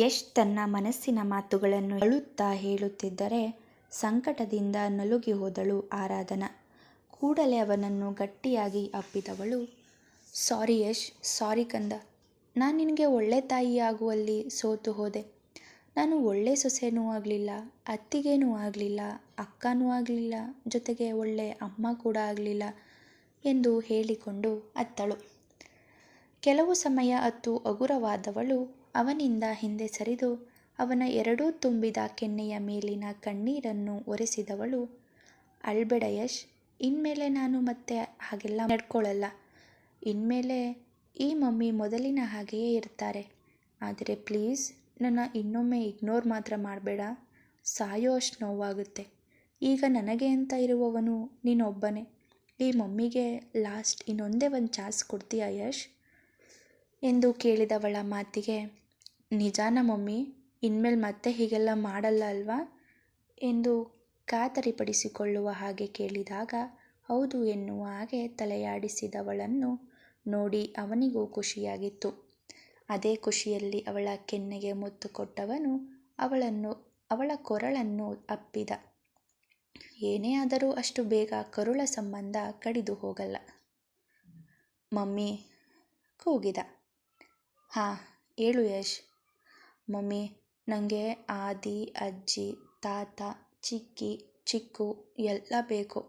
ಯಶ್ ತನ್ನ ಮನಸ್ಸಿನ ಮಾತುಗಳನ್ನು ಅಳುತ್ತಾ ಹೇಳುತ್ತಿದ್ದರೆ ಸಂಕಟದಿಂದ ನಲುಗಿ ಹೋದಳು ಆರಾಧನಾ. ಕೂಡಲೇ ಅವನನ್ನು ಗಟ್ಟಿಯಾಗಿ ಅಪ್ಪಿದವಳು, ಸಾರಿ ಯಶ್ ಸಾರಿ ಕಂದ. ನಾನು ನಿನಗೆ ಒಳ್ಳೆ ತಾಯಿಯಾಗುವಲ್ಲಿ ಸೋತು ಹೋದೆ. ನಾನು ಒಳ್ಳೆ ಸೊಸೆನೂ ಆಗಲಿಲ್ಲ, ಅತ್ತಿಗೇನೂ ಆಗಲಿಲ್ಲ, ಅಕ್ಕನೂ ಆಗಲಿಲ್ಲ, ಜೊತೆಗೆ ಒಳ್ಳೆ ಅಮ್ಮ ಕೂಡ ಆಗಲಿಲ್ಲ ಎಂದು ಹೇಳಿಕೊಂಡು ಅತ್ತಳು. ಕೆಲವು ಸಮಯ ಅತ್ತು ಹಗುರವಾದವಳು ಅವನಿಂದ ಹಿಂದೆ ಸರಿದು ಅವನ ಎರಡೂ ತುಂಬಿದ ಕೆನ್ನೆಯ ಮೇಲಿನ ಕಣ್ಣೀರನ್ನು ಒರೆಸಿದವಳು ಅಳ್ಬೇಡ ಯಶ್ ಇನ್ಮೇಲೆ ನಾನು ಮತ್ತೆ ಹಾಗೆಲ್ಲ ನಡ್ಕೊಳ್ಳಲ್ಲ ಇನ್ಮೇಲೆ ಈ ಮಮ್ಮಿ ಮೊದಲಿನ ಹಾಗೆಯೇ ಇರ್ತಾರೆ. ಆದರೆ ಪ್ಲೀಸ್, ನನ್ನ ಇನ್ನೊಮ್ಮೆ ಇಗ್ನೋರ್ ಮಾತ್ರ ಮಾಡಬೇಡ. ಸಾಯೋ ಅಷ್ಟು ನೋವಾಗುತ್ತೆ. ಈಗ ನನಗೆ ಅಂತ ಇರುವವನು? ನೀನೊಬ್ಬನೇ. ಈ ಮಮ್ಮಿಗೆ ಲಾಸ್ಟ್ ಇನ್ನೊಂದೇ ಒಂದು ಚಾನ್ಸ್ ಕೊಡ್ತೀಯ ಯಶ್? ಎಂದು ಕೇಳಿದವಳ ಮಾತಿಗೆ ನಿಜಾನ ಮಮ್ಮಿ, ಇನ್ಮೇಲೆ ಮತ್ತೆ ಹೀಗೆಲ್ಲ ಮಾಡಲ್ಲ ಅಲ್ವಾ? ಎಂದು ಖಾತರಿಪಡಿಸಿಕೊಳ್ಳುವ ಹಾಗೆ ಕೇಳಿದಾಗ, ಹೌದು ಎನ್ನುವ ಹಾಗೆ ತಲೆಯಾಡಿಸಿದವಳನ್ನು ನೋಡಿ ಅವನಿಗೂ ಖುಷಿಯಾಗಿತ್ತು. ಅದೇ ಖುಷಿಯಲ್ಲಿ ಅವಳ ಕೆನ್ನೆಗೆ ಮುತ್ತು ಕೊಟ್ಟವನು ಅವಳನ್ನು, ಅವಳ ಕೊರಳನ್ನು ಅಪ್ಪಿದ. ಏನೇ ಆದರೂ ಅಷ್ಟು ಬೇಗ ಕರುಳ ಸಂಬಂಧ ಕಡಿದು ಹೋಗಲ್ಲ. ಮಮ್ಮಿ ಕೂಗಿದ. ಹಾಂ, ಹೇಳು ಯಶ್. ಮಮ್ಮಿ ನನಗೆ ಆದಿ, ಅಜ್ಜಿ, ತಾತ, ಚಿಕ್ಕಿ, ಚಿಕ್ಕು ಎಲ್ಲ ಬೇಕು.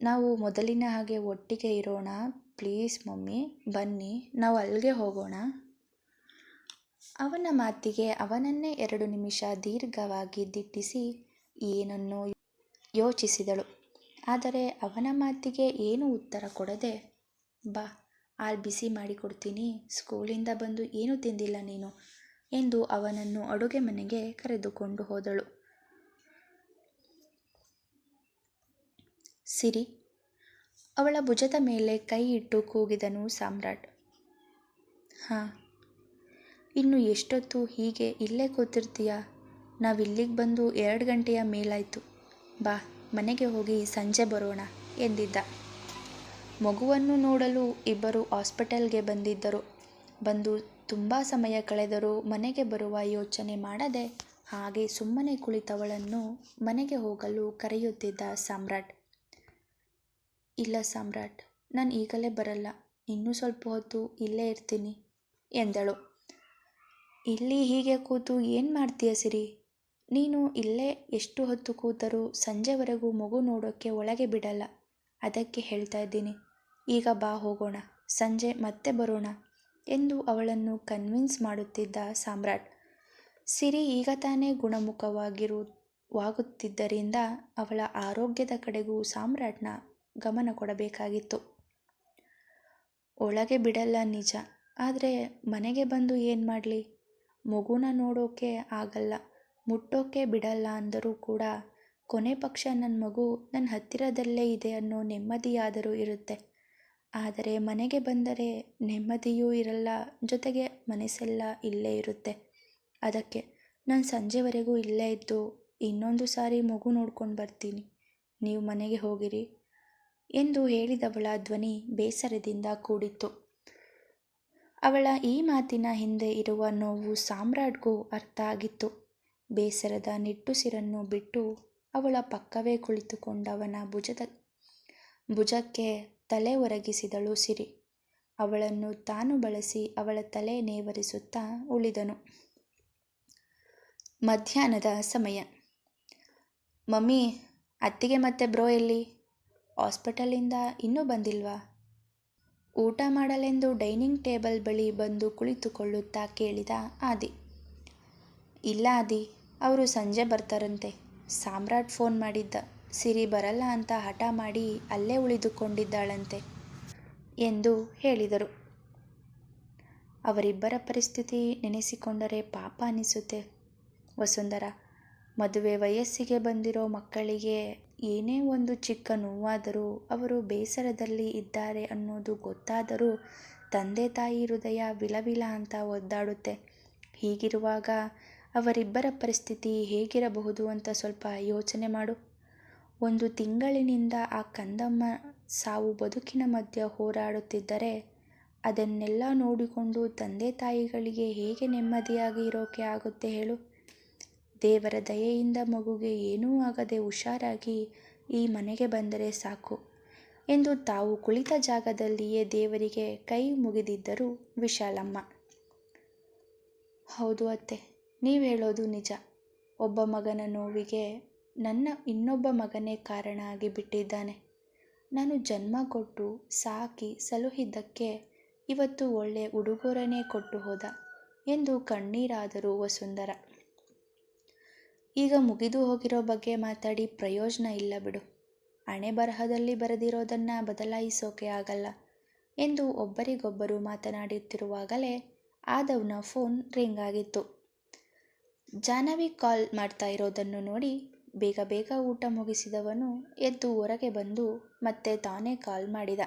ನಾವು ಮೊದಲಿನ ಹಾಗೆ ಒಟ್ಟಿಗೆ ಇರೋಣ. ಪ್ಲೀಸ್ ಮಮ್ಮಿ, ಬನ್ನಿ, ನಾವು ಅಲ್ಲಿಗೆ ಹೋಗೋಣ. ಅವನ ಮಾತಿಗೆ ಅವನನ್ನೇ ಎರಡು ನಿಮಿಷ ದೀರ್ಘವಾಗಿ ದಿಟ್ಟಿಸಿ ಏನನ್ನೋ ಯೋಚಿಸಿದಳು. ಆದರೆ ಅವನ ಮಾತಿಗೆ ಏನೂ ಉತ್ತರ ಕೊಡದೆ, ಬಾ ಆಲ್ ಬಿಸಿ ಮಾಡಿಕೊಡ್ತೀನಿ ಸ್ಕೂಲಿಂದ ಬಂದು ಏನೂ ತಿಂದಿಲ್ಲ ನೀನು? ಎಂದು ಅವನನ್ನು ಅಡುಗೆ ಮನೆಗೆ ಕರೆದುಕೊಂಡು ಹೋದಳು. ಸಿರಿ, ಅವಳ ಭುಜದ ಮೇಲೆ ಕೈ ಇಟ್ಟು ಕೂಗಿದನು ಸಾಮ್ರಾಟ್. ಹಾಂ, ಇನ್ನು ಎಷ್ಟೊತ್ತು ಹೀಗೆ ಇಲ್ಲೇ ಕೂತಿರ್ತೀಯ? ನಾವಿಲ್ಲಿಗೆ ಬಂದು ಎರಡು ಗಂಟೆಯ ಮೇಲಾಯಿತು. ಬಾ, ಮನೆಗೆ ಹೋಗಿ ಸಂಜೆ ಬರೋಣ ಎಂದಿದ್ದ. ಮಗುವನ್ನು ನೋಡಲು ಇಬ್ಬರು ಹಾಸ್ಪಿಟಲ್ಗೆ ಬಂದಿದ್ದರು. ಬಂದು ತುಂಬ ಸಮಯ ಕಳೆದರೂ ಮನೆಗೆ ಬರುವ ಯೋಚನೆ ಮಾಡದೆ ಹಾಗೆ ಸುಮ್ಮನೆ ಕುಳಿತವಳನ್ನು ಮನೆಗೆ ಹೋಗಲು ಕರೆಯುತ್ತಿದ್ದ ಸಾಮ್ರಾಟ್. ಇಲ್ಲ ಸಾಮ್ರಾಟ್, ನಾನು ಈಗಲೇ ಬರಲ್ಲ, ಇನ್ನೂ ಸ್ವಲ್ಪ ಹೊತ್ತು ಇಲ್ಲೇ ಇರ್ತೀನಿ, ಎಂದಳು. ಇಲ್ಲಿ ಹೀಗೆ ಕೂತು ಏನು ಮಾಡ್ತೀಯ ಸಿರಿ? ನೀನು ಇಲ್ಲೇ ಎಷ್ಟು ಹೊತ್ತು ಕೂತರೂ ಸಂಜೆವರೆಗೂ ಮಗು ನೋಡೋಕ್ಕೆ ಒಳಗೆ ಬಿಡಲ್ಲ, ಅದಕ್ಕೆ ಹೇಳ್ತಾ ಇದ್ದೀನಿ. ಈಗ ಬಾ ಹೋಗೋಣ, ಸಂಜೆ ಮತ್ತೆ ಬರೋಣ ಎಂದು ಅವಳನ್ನು ಕನ್ವಿನ್ಸ್ ಮಾಡುತ್ತಿದ್ದ ಸಾಮ್ರಾಟ್. ಸಿರಿ ಈಗ ತಾನೇ ಗುಣಮುಖವಾಗಿರುವಾಗುತ್ತಿದ್ದರಿಂದ ಅವಳ ಆರೋಗ್ಯದ ಕಡೆಗೂ ಸಾಮ್ರಾಟ್ನ ಗಮನ ಕೊಡಬೇಕಾಗಿತ್ತು. ಒಳಗೆ ಬಿಡಲ್ಲ ನಿಜ. ಆದರೆ ಮನೆಗೆ ಬಂದು ಏನು ಮಾಡಲಿ? ಮಗುನ ನೋಡೋಕೆ ಆಗಲ್ಲ. ಮುಟ್ಟೋಕೆ ಬಿಡಲ್ಲ ಅಂದರೂ ಕೂಡ ಕೊನೆ ಪಕ್ಷ ನನ್ನ ಮಗು ನನ್ನ ಹತ್ತಿರದಲ್ಲೇ ಇದೆ ಅನ್ನೋ ನೆಮ್ಮದಿಯಾದರೂ ಇರುತ್ತೆ. ಆದರೆ ಮನೆಗೆ ಬಂದರೆ ನೆಮ್ಮದಿಯೂ ಇರಲ್ಲ, ಜೊತೆಗೆ ಮನಸ್ಸೆಲ್ಲ ಇಲ್ಲೇ ಇರುತ್ತೆ. ಅದಕ್ಕೆ ನಾನು ಸಂಜೆವರೆಗೂ ಇಲ್ಲೇ ಇದ್ದು ಇನ್ನೊಂದು ಸಾರಿ ಮಗು ನೋಡ್ಕೊಂಡು ಬರ್ತೀನಿ. ನೀವು ಮನೆಗೆ ಹೋಗಿರಿ ಎಂದು ಹೇಳಿದವಳ ಧ್ವನಿ ಬೇಸರದಿಂದ ಕೂಡಿತ್ತು. ಅವಳ ಈ ಮಾತಿನ ಹಿಂದೆ ಇರುವ ನೋವು ಸಾಮ್ರಾಟ್ಗೂ ಅರ್ಥ ಆಗಿತ್ತು. ಬೇಸರದ ನಿಟ್ಟುಸಿರನ್ನು ಬಿಟ್ಟು ಅವಳ ಪಕ್ಕವೇ ಕುಳಿತುಕೊಂಡವನ ಭುಜದ, ಭುಜಕ್ಕೆ ತಲೆ ಒರಗಿಸಿದಳು ಸಿರಿ. ಅವಳನ್ನು ತಾನು ಬಳಸಿ ಅವಳ ತಲೆ ನೇವರಿಸುತ್ತಾ ಉಳಿದನು. ಮಧ್ಯಾಹ್ನದ ಸಮಯ. ಮಮ್ಮಿ, ಅತ್ತಿಗೆ ಮತ್ತೆ ಬ್ರೋ ಎಲ್ಲಿ? ಹಾಸ್ಪಿಟಲಿಂದ ಇನ್ನೂ ಬಂದಿಲ್ವಾ? ಊಟ ಮಾಡಲೆಂದು ಡೈನಿಂಗ್ ಟೇಬಲ್ ಬಳಿ ಬಂದು ಕುಳಿತುಕೊಳ್ಳುತ್ತಾ ಕೇಳಿದ ಆದಿ. ಇಲ್ಲ ಆದಿ, ಅವರು ಸಂಜೆ ಬರ್ತಾರಂತೆ. ಸಾಮ್ರಾಟ್ ಫೋನ್ ಮಾಡಿದ್ದ. ಸಿರಿ ಬರಲ್ಲ ಅಂತ ಹಠ ಮಾಡಿ ಅಲ್ಲೇ ಉಳಿದುಕೊಂಡಿದ್ದಾಳಂತೆ ಎಂದು ಹೇಳಿದರು. ಅವರಿಬ್ಬರ ಪರಿಸ್ಥಿತಿ ನೆನೆಸಿಕೊಂಡರೆ ಪಾಪ ಅನಿಸುತ್ತೆ. ವಸುಂಧರ, ಮದುವೆ ವಯಸ್ಸಿಗೆ ಬಂದಿರೋ ಮಕ್ಕಳಿಗೆ ಏನೇ ಒಂದು ಚಿಕ್ಕ ನೋವಾದರೂ ಅವರು ಬೇಸರದಲ್ಲಿ ಇದ್ದಾರೆ ಅನ್ನೋದು ಗೊತ್ತಾದರೂ ತಂದೆ ತಾಯಿ ಹೃದಯ ವಿಲವಿಲ ಅಂತ ಒದ್ದಾಡುತ್ತೆ. ಹೀಗಿರುವಾಗ ಅವರಿಬ್ಬರ ಪರಿಸ್ಥಿತಿ ಹೇಗಿರಬಹುದು ಅಂತ ಸ್ವಲ್ಪ ಯೋಚನೆ ಮಾಡು. ಒಂದು ತಿಂಗಳಿನಿಂದ ಆ ಕಂದಮ್ಮ ಸಾವು ಬದುಕಿನ ಮಧ್ಯೆ ಹೋರಾಡುತ್ತಿದ್ದರೆ, ಅದನ್ನೆಲ್ಲ ನೋಡಿಕೊಂಡು ತಂದೆ ತಾಯಿಗಳಿಗೆ ಹೇಗೆ ನೆಮ್ಮದಿಯಾಗಿ ಇರೋಕೆ ಆಗುತ್ತೆ ಹೇಳು. ದೇವರ ದಯೆಯಿಂದ ಮಗುಗೆ ಏನೂ ಆಗದೆ ಹುಷಾರಾಗಿ ಈ ಮನೆಗೆ ಬಂದರೆ ಸಾಕು ಎಂದು ತಾವು ಕುಳಿತ ಜಾಗದಲ್ಲಿಯೇ ದೇವರಿಗೆ ಕೈ ಮುಗಿದಿದ್ದರು ವಿಶಾಲಮ್ಮ. ಹೌದು ಅತ್ತೆ, ನೀವು ಹೇಳೋದು ನಿಜ. ಒಬ್ಬ ಮಗನ ನೋವಿಗೆ ನನ್ನ ಇನ್ನೊಬ್ಬ ಮಗನೇ ಕಾರಣ ಆಗಿ ಬಿಟ್ಟಿದ್ದಾನೆ ನಾನು ಜನ್ಮ ಕೊಟ್ಟು ಸಾಕಿ ಸಲುಹಿದ್ದಕ್ಕೆ ಇವತ್ತು ಒಳ್ಳೆ ಉಡುಗೊರೆನೇ ಕೊಟ್ಟು ಹೋದ ಎಂದು ಕಣ್ಣೀರಾದರು ವಸುಂಧರ. ಈಗ ಮುಗಿದು ಹೋಗಿರೋ ಬಗ್ಗೆ ಮಾತಾಡಿ ಪ್ರಯೋಜನ ಇಲ್ಲ ಬಿಡು. ಹಣೆ ಬರಹದಲ್ಲಿ ಬರೆದಿರೋದನ್ನು ಬದಲಾಯಿಸೋಕೆ ಆಗಲ್ಲ ಎಂದು ಒಬ್ಬರಿಗೊಬ್ಬರು ಮಾತನಾಡುತ್ತಿರುವಾಗಲೇ ಆದವ್ನ ಫೋನ್ ರಿಂಗ್ ಆಗಿತ್ತು. ಜಾಹ್ನವಿ ಕಾಲ್ ಮಾಡ್ತಾ ಇರೋದನ್ನು ನೋಡಿ ಬೇಗ ಬೇಗ ಊಟ ಮುಗಿಸಿದವನು ಎದ್ದು ಹೊರಗೆ ಬಂದು ಮತ್ತೆ ತಾನೇ ಕಾಲ್ ಮಾಡಿದ.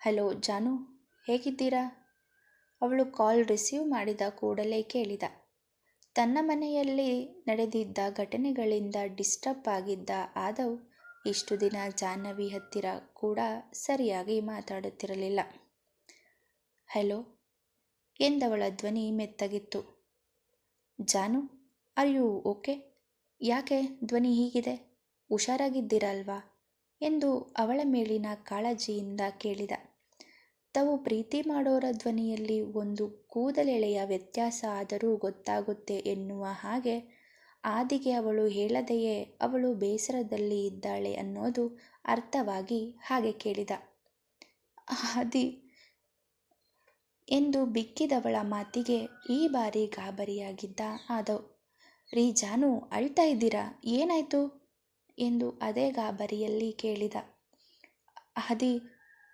ಹಲೋ ಜಾನು, ಹೇಗಿದ್ದೀರಾ? ಅವಳು ಕಾಲ್ ರಿಸೀವ್ ಮಾಡಿದ ಕೂಡಲೇ ಕೇಳಿದ. ತನ್ನ ಮನೆಯಲ್ಲಿ ನಡೆದಿದ್ದ ಘಟನೆಗಳಿಂದ ಡಿಸ್ಟರ್ಬ್ ಆಗಿದ್ದ ಆದವ್ ಇಷ್ಟು ದಿನ ಜಾಹ್ನವಿ ಹತ್ತಿರ ಕೂಡ ಸರಿಯಾಗಿ ಮಾತಾಡುತ್ತಿರಲಿಲ್ಲ. ಹಲೋ? ಎಂದವಳ ಧ್ವನಿ ಮೆತ್ತಗಿತ್ತು. ಜಾನು, ಆರ್ ಓಕೆ? ಯಾಕೆ ಧ್ವನಿ ಹೀಗಿದೆ? ಹುಷಾರಾಗಿದ್ದೀರಲ್ವಾ? ಎಂದು ಅವಳ ಮೇಲಿನ ಕಾಳಜಿಯಿಂದ ಕೇಳಿದ. ತಾವು ಪ್ರೀತಿ ಮಾಡೋರ ಧ್ವನಿಯಲ್ಲಿ ಒಂದು ಕೂದಲೆಳೆಯ ವ್ಯತ್ಯಾಸ ಆದರೂ ಗೊತ್ತಾಗುತ್ತೆ ಎನ್ನುವ ಹಾಗೆ ಆದಿಗೆ ಅವಳು ಹೇಳದೆಯೇ ಅವಳು ಬೇಸರದಲ್ಲಿ ಇದ್ದಾಳೆ ಅನ್ನೋದು ಅರ್ಥವಾಗಿ ಹಾಗೆ ಕೇಳಿದ. ಆದಿ! ಎಂದು ಬಿಕ್ಕಿದವಳ ಮಾತಿಗೆ ಈ ಬಾರಿ ಗಾಬರಿಯಾಗಿದ್ದ ಆದವ್. ರೀ ಜಾನು ಅಳ್ತಾ ಇದ್ದೀರಾ? ಏನಾಯಿತು? ಎಂದು ಅದೇ ಗಾಬರಿಯಲ್ಲಿ ಕೇಳಿದ. ಹದಿ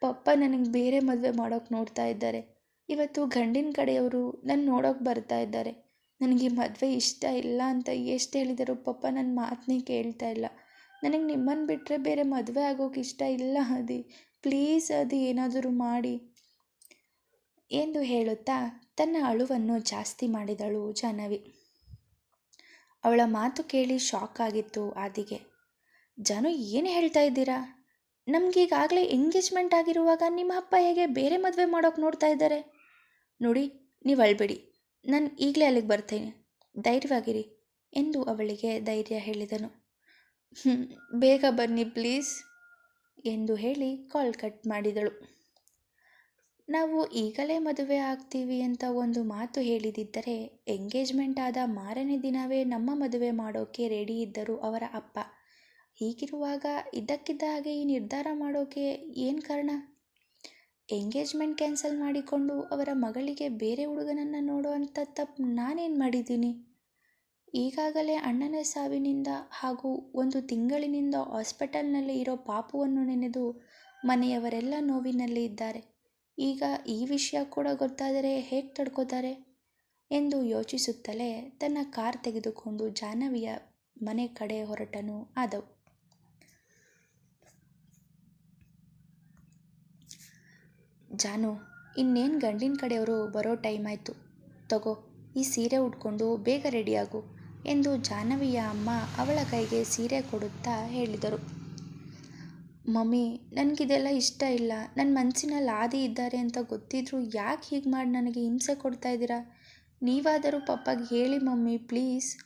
ಪಪ್ಪ ನನಗೆ ಬೇರೆ ಮದುವೆ ಮಾಡೋಕೆ ನೋಡ್ತಾ ಇದ್ದಾರೆ. ಇವತ್ತು ಗಂಡಿನ ಕಡೆಯವರು ನನ್ನ ನೋಡೋಕೆ ಬರ್ತಾ ಇದ್ದಾರೆ. ನನಗೆ ಮದುವೆ ಇಷ್ಟ ಇಲ್ಲ ಅಂತ ಎಷ್ಟು ಹೇಳಿದರೂ ಪಪ್ಪ ನನ್ನ ಮಾತನ್ನೇ ಕೇಳ್ತಾ ಇಲ್ಲ. ನನಗೆ ನಿಮ್ಮನ್ನು ಬಿಟ್ಟರೆ ಬೇರೆ ಮದುವೆ ಆಗೋಕೆ ಇಷ್ಟ ಇಲ್ಲ ಅದಿ ಪ್ಲೀಸ್ ಅದು ಏನಾದರೂ ಮಾಡಿ. ಎಂದು ಹೇಳುತ್ತಾ ತನ್ನ ಅಳುವನ್ನು ಜಾಸ್ತಿ ಮಾಡಿದಳು ಜಾಹ್ನವಿ. ಅವಳ ಮಾತು ಕೇಳಿ ಶಾಕ್ ಆಗಿತ್ತು ಆದಿಗೆ. ಜನ, ಏನು ಹೇಳ್ತಾ ಇದ್ದೀರಾ? ನಮಗೀಗಾಗಲೇ ಎಂಗೇಜ್ಮೆಂಟ್ ಆಗಿರುವಾಗ ನಿಮ್ಮ ಅಪ್ಪ ಹೇಗೆ ಬೇರೆ ಮದುವೆ ಮಾಡೋಕೆ ನೋಡ್ತಾ ಇದ್ದಾರೆ? ನೋಡಿ, ನೀವು ಅಳ್ಬೇಡಿ. ನಾನು ಈಗಲೇ ಅಲ್ಲಿಗೆ ಬರ್ತೇನೆ. ಧೈರ್ಯವಾಗಿರಿ, ಎಂದು ಅವಳಿಗೆ ಧೈರ್ಯ ಹೇಳಿದನು. ಬೇಗ ಬನ್ನಿ ಪ್ಲೀಸ್, ಎಂದು ಹೇಳಿ ಕಾಲ್ ಕಟ್ ಮಾಡಿದಳು. ನಾವು ಈಗಲೇ ಮದುವೆ ಆಗ್ತೀವಿ ಅಂತ ಒಂದು ಮಾತು ಹೇಳಿದಿದ್ದರೆ ಎಂಗೇಜ್ಮೆಂಟ್ ಆದ ಮಾರನೇ ದಿನವೇ ನಮ್ಮ ಮದುವೆ ಮಾಡೋಕೆ ರೆಡಿ ಇದ್ದರು ಅವರ ಅಪ್ಪ. ಹೀಗಿರುವಾಗ ಇದ್ದಕ್ಕಿದ್ದ ಹಾಗೆ ಈ ನಿರ್ಧಾರ ಮಾಡೋಕೆ ಏನು ಕಾರಣ? ಎಂಗೇಜ್ಮೆಂಟ್ ಕ್ಯಾನ್ಸಲ್ ಮಾಡಿಕೊಂಡು ಅವರ ಮಗಳಿಗೆ ಬೇರೆ ಹುಡುಗನನ್ನು ನೋಡೋ ಅಂಥ ತಪ್ಪು ನಾನೇನು ಮಾಡಿದ್ದೀನಿ? ಈಗಾಗಲೇ ಅಣ್ಣನ ಸಾವಿನಿಂದ ಹಾಗೂ ಒಂದು ತಿಂಗಳಿನಿಂದ ಹಾಸ್ಪಿಟಲ್ನಲ್ಲಿ ಇರೋ ಪಾಪುವನ್ನು ನೆನೆದು ಮನೆಯವರೆಲ್ಲ ನೋವಿನಲ್ಲಿ ಇದ್ದಾರೆ. ಈಗ ಈ ವಿಷಯ ಕೂಡ ಗೊತ್ತಾದರೆ ಹೇಗೆ ತಡ್ಕೋತಾರೆ? ಎಂದು ಯೋಚಿಸುತ್ತಲೇ ತನ್ನ ಕಾರ್ ತೆಗೆದುಕೊಂಡು ಜಾಹ್ನವಿಯ ಮನೆ ಕಡೆ ಹೊರಟನು ಆದವು. ಜಾನು, ಇನ್ನೇನು ಗಂಡಿನ ಕಡೆಯವರು ಬರೋ ಟೈಮ್ ಆಯಿತು. ತಗೋ, ಈ ಸೀರೆ ಉಟ್ಕೊಂಡು ಬೇಗ ರೆಡಿಯಾಗು ಎಂದು ಜಾಹ್ನವಿಯ ಅಮ್ಮ ಅವಳ ಕೈಗೆ ಸೀರೆ ಕೊಡುತ್ತಾ ಹೇಳಿದರು. ಮಮ್ಮಿ, ನನಗಿದೆಲ್ಲ ಇಷ್ಟ ಇಲ್ಲ. ನನ್ನ ಮನಸ್ಸಿನಲ್ಲಿ ಆದಿ ಇದ್ದಾರೆ ಅಂತ ಗೊತ್ತಿದ್ರು ಯಾಕೆ ಹೀಗೆ ಮಾಡಿ ನನಗೆ ಹಿಂಸೆ ಕೊಡ್ತಾ ಇದ್ದೀರಾ? ನೀವಾದರೂ ಪಪ್ಪಗೆ ಹೇಳಿ ಮಮ್ಮಿ, ಪ್ಲೀಸ್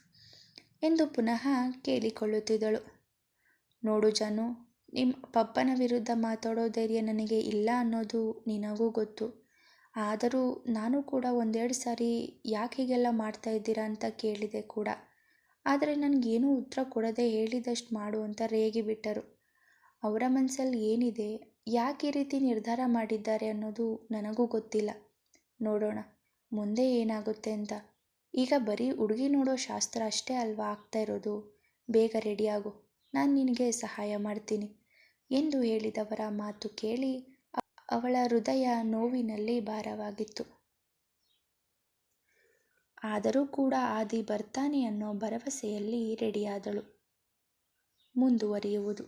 ಎಂದು ಪುನಃ ಕೇಳಿಕೊಳ್ಳುತ್ತಿದ್ದಳು. ನೋಡು ಜಾನು ನಿಮ್ಮ ಪಪ್ಪನ ವಿರುದ್ಧ ಮಾತಾಡೋ ಧೈರ್ಯ ನನಗೆ ಇಲ್ಲ ಅನ್ನೋದು ನಿನಗೂ ಗೊತ್ತು. ಆದರೂ ನಾನು ಕೂಡ ಒಂದೆರಡು ಸಾರಿ ಯಾಕೆ ಹೀಗೆಲ್ಲ ಮಾಡ್ತಾ ಇದ್ದೀರಾ ಅಂತ ಕೇಳಿದೆ ಕೂಡ. ಆದರೆ ನನಗೇನೂ ಉತ್ತರ ಕೊಡದೆ ಹೇಳಿದಷ್ಟು ಮಾಡು ಅಂತ ರೇಗಿ ಬಿಟ್ಟರು ಅವರ ಮನಸ್ಸಲ್ಲಿ ಏನಿದೆ, ಯಾಕೆ ಈ ರೀತಿ ನಿರ್ಧಾರ ಮಾಡಿದ್ದಾರೆ ಅನ್ನೋದು ನನಗೂ ಗೊತ್ತಿಲ್ಲ. ನೋಡೋಣ, ಮುಂದೆ ಏನಾಗುತ್ತೆ ಅಂತ. ಈಗ ಬರೀ ಹುಡುಗಿ ನೋಡೋ ಶಾಸ್ತ್ರ ಅಷ್ಟೇ ಅಲ್ವಾ ಆಗ್ತಾ ಇರೋದು? ಬೇಗ ರೆಡಿಯಾಗು ನಾನು ನಿನಗೆ ಸಹಾಯ ಮಾಡ್ತೀನಿ. ಎಂದು ಹೇಳಿದವರ ಮಾತು ಕೇಳಿ ಅವಳ ಹೃದಯ ನೋವಿನಲ್ಲಿ ಭಾರವಾಗಿತ್ತು. ಆದರೂ ಕೂಡ ಆದಿ ಬರ್ತಾನೆ ಅನ್ನೋ ಭರವಸೆಯಲ್ಲಿ ರೆಡಿಯಾದಳು ಮುಂದುವರಿಯುವುದು.